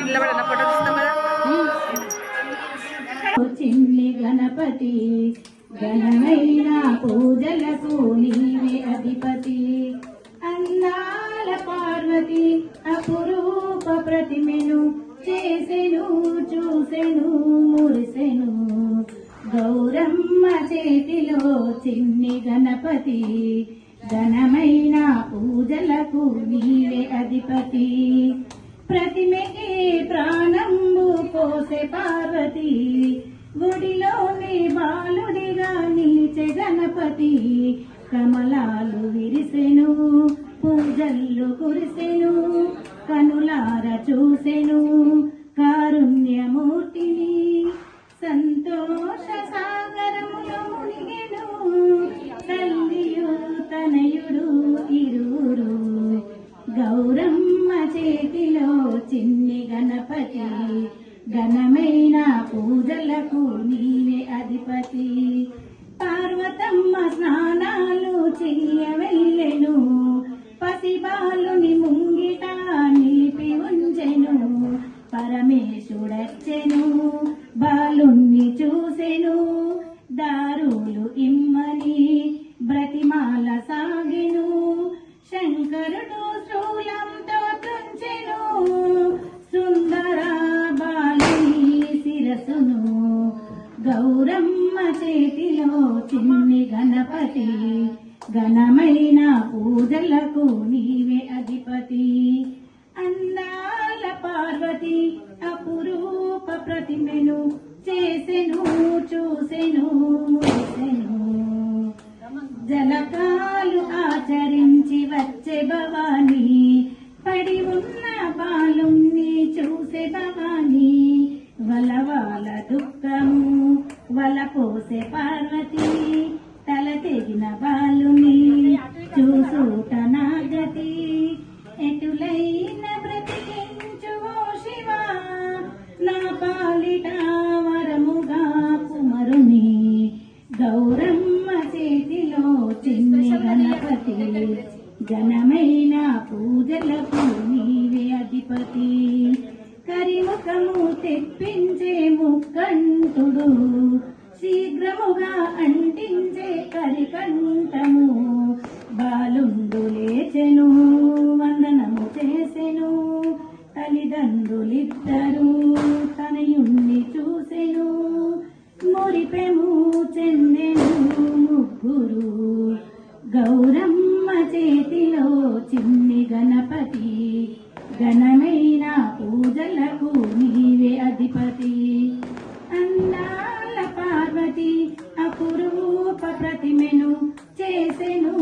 నిలబడిన ఫోటో తీస్తాం కదా. చిన్ని గణపతి ఘనమైన పూజలకు నీవే అధిపతి. అన్నాల పార్వతి అపురూప ప్రతిమెను చేసెను చూసెను మురిసెను. గౌరమ్మ చేతిలో చిన్ని గణపతి ఘనమైన పూజలకు నీవే అధిపతి. ప్రతిమకి ప్రాణంబు పోసే పార్వతి. గుడిలోని బాలుడిగా నిలిచే గణపతి. కమలాలు విరిసెను పూజల్లు కురిసెను కనులార చూసెను కారుణ్యమూర్తిని గణపతి. ఘనమైన పూజలకు నీవే అధిపతి. పార్వతమ్మ స్నానాలు చెయ్యవెళ్ళెను. పసిబాలుని ముంగిట నిలిపి ఉంచెను. పరమేశుడచ్చెను బాలుణ్ణి చూసెను. దారులు ఇమ్మని బ్రతిమాల సాగెను. శంకరుడు గౌరమ్మ చేతిలో చిన్ని గణపతి ఘనమైన పూజలకు నీవే అధిపతి. అందాల పార్వతి అపురూప ప్రతిమెను చేసెను చూసెను జలకాలు ఆచరించి వచ్చే భవాని పడి ఉన్న బాలుణ్ణి చూసే భవాని. పోసే పార్వతి తల తెగిన బాలుని చూసుట నాగతి. ఎటులైన బ్రతికించు శివా నా పాలిట వరముగా కుమరుని. గౌరమ్మ చేతిలో చిన్న గణపతి ఘనమైన పూజలకు నీవే అధిపతి. కరిముఖము తెప్పించే ముక్కంటుడు శీఘ్రముగా అంటించే కరికంఠము బాలుండు లేచెను వందనము చేసెను. తల్లిదండ్రులిద్దరూ తనయుణ్ణి చూసెను. మురిపెము చెందెను ముగ్గురు. గౌరమ్మ చేతిలో చిన్ని గణపతి. ఘనమైన పూజలకు నీ చేసెను